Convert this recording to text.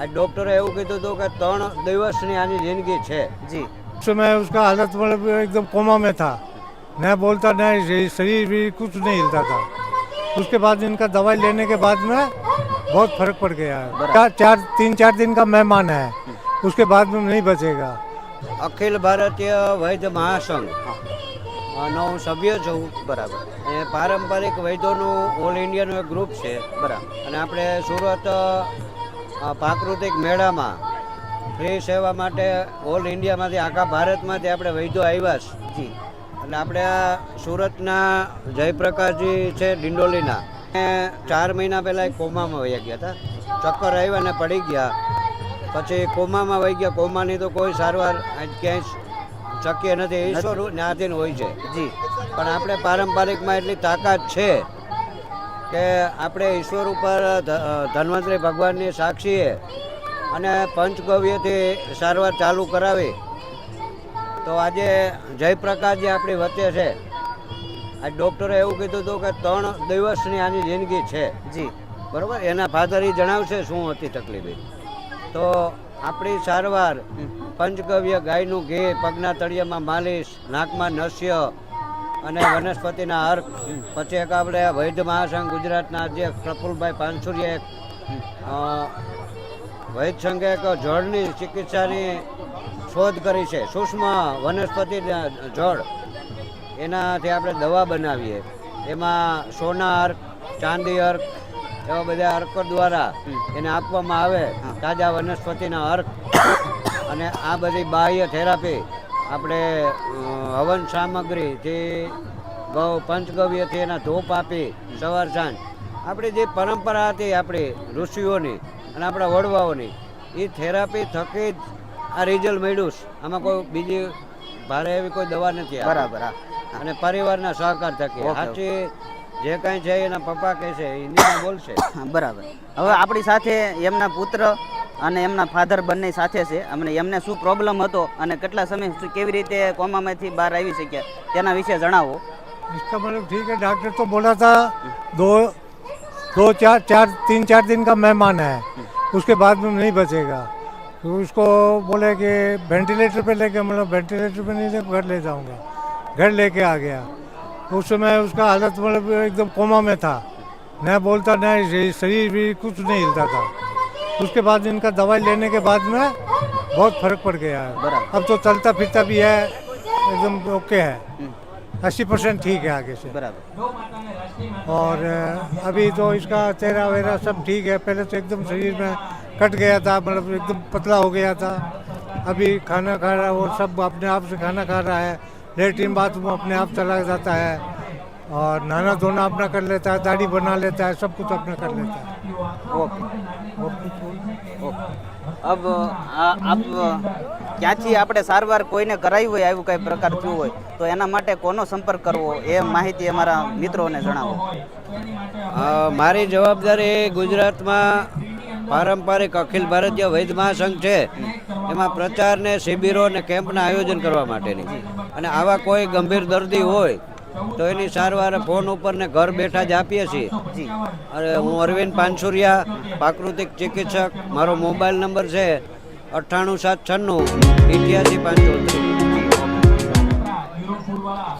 આ ડોક્ટરે એવું કીધું હતું કે ત્રણ દિવસની આની જિંદગી છે जी उस समय उसका हालत मतलब एकदम कोमा में था न बोलता न शरीर- शरीर भी कुछ नहीं हिलता था उसके बाद इनका दवाई लेने के बाद में बहुत फर्क पड़ गया है चार चार तीन चार दिन का मेहमान है उसके बाद में नहीं बचेगा અખિલ ભારતીય વૈદ્ય મહાસંઘ નો હું સભ્ય છું બરાબર એ પારંપરિક વૈદ્યોનું ઓલ ઇન્ડિયાનું એક ગ્રુપ છે બરાબર અને આપણે સુરત પ્રાકૃતિક મેળામાં ફ્રી સેવા માટે ઓલ ઇન્ડિયામાંથી આખા ભારતમાંથી આપણે વૈદ્યો આવ્યા છે. જી. એટલે આપણે આ સુરતના જયપ્રકાશજી છે ડિંડોલીના. એ ચાર મહિના પહેલાં એક કોમામાં વહી ગયા હતા. ચક્કર આવ્યા ને પડી ગયા. પછી કોમામાં વહી ગયા. કોમાની તો કોઈ સારવાર ક્યાંય શક્ય નથી. ઈશ્વર જ્ઞાતિન હોય છે. જી. પણ આપણે પારંપરિકમાં એટલી તાકાત છે કે આપણે ઈશ્વર ઉપર ધન્વંતરી ભગવાનની સાક્ષીએ અને પંચગવ્યથી સારવાર ચાલુ કરાવી. તો આજે જયપ્રકાશ જે આપણી વચ્ચે છે આજે ડૉક્ટરે એવું કીધું હતું કે ત્રણ દિવસની આની જિંદગી છે. જી. બરાબર? એના ફાધર એ જણાવશે શું હતી તકલીફ તો આપણી સારવાર પંચગવ્ય ગાયનું ઘી પગના તળિયામાં માલિશ નાકમાં નસ્ય અને વનસ્પતિના અર્ક પછી એક આપણે વૈદ્ય મહાસંઘ ગુજરાતના અધ્યક્ષ પ્રફુલભાઈ પાનસુરિયા એક અ, વૈદ્ય સંઘે એક જળની ચિકિત્સાની શોધ કરી છે. સૂક્ષ્મ વનસ્પતિ જળ એનાથી આપણે દવા બનાવીએ. એમાં સોના અર્ક ચાંદી અર્ક એવા બધા અર્ક દ્વારા એને આપવામાં આવે. તાજા વનસ્પતિના અર્ક. અને આ બધી બાહ્ય થેરાપી આપણે હવન સામગ્રી જે ગૌ પંચગવ્યથી એના ધૂપ આપી સવાર સાંજ. આપણી જે પરંપરા હતી આપણી ઋષિઓની અને આપણા વડવાઓની એ થેરાપી થકી જ આ રિઝલ્ટ મળ્યું. આમાં કોઈ બીજી ભારે એવી કોઈ દવા નથી બરાબર હા. અને પરિવારના સહકાર થકી. સાચી જે કાંઈ છે એના પપ્પા કહે છે હિન્દીમાં બોલશે. બરાબર. હવે આપણી સાથે એમના પુત્ર અને એમના ફાધર બંને સાથે છે અમને એમને શું પ્રોબ્લેમ હતો અને કેટલા સમય શું- કેવી રીતે કોમામાંથી બહાર આવી શક્યા તેના વિશે જણાવો इसका मतलब ठीक है डॉक्टर तो बोला था दो दो चार चार तीन चार दिन का मेहमान है उसके बाद में नहीं बचेगा तो उसको बोले कि वेंटिलेटर पे लेके मतलब वेंटिलेटर पे नहीं ले घर ले जाऊंगा घर लेके आ गया उस समय उसका हालत मतलब एकदम कोमा में था न बोलता न शरीर- शरीर भी कुछ नहीं हिलता था उसके बाद इनका दवाई लेने के बाद में बहुत फ़र्क पड़ गया है। अब तो चलता फिरता भी है एकदम ओके है। हम्म। अस्सी परसेंट ठीक है आगे से। और अभी तो इसका चेहरा वेरा सब ठीक है। पहले तो एकदम शरीर में कट गया था मतलब एकदम पतला हो गया था। अभी खाना खा रहा है वो सब अपने आप से खाना खा रहा है। लेटरिन बाथरूम अपने आप चला जाता है। और नहाना धोना अपना कर लेता है दाढ़ी बना लेता है सब कुछ अपना कर लेता है ઓકે ઓકે અબ આ- આપ ક્યાંથી આપણે સારવાર કોઈને કરાવી હોય આવું કંઈ પ્રકાર થયું હોય તો એના માટે કોનો સંપર્ક કરવો એ માહિતી અમારા મિત્રોને જણાવો અ, મારી જવાબદારી ગુજરાતમાં પારંપરિક અખિલ ભારતીય વૈદ્ય મહાસંઘ છે એમાં પ્રચાર ને શિબિરો ને કેમ્પના આયોજન કરવા માટેની અને આવા કોઈ ગંભીર દર્દી હોય તો એની સારવાર ફોન ઉપર ને ઘર બેઠા જ આપીએ છીએ. અને અરે હું અરવિંદ પાનસુરિયા પ્રાકૃતિક ચિકિત્સક. મારો મોબાઈલ નંબર છે અઠ્ઠાણું સાત છન્નું ઇઠ્યાસી પાંચોતેર.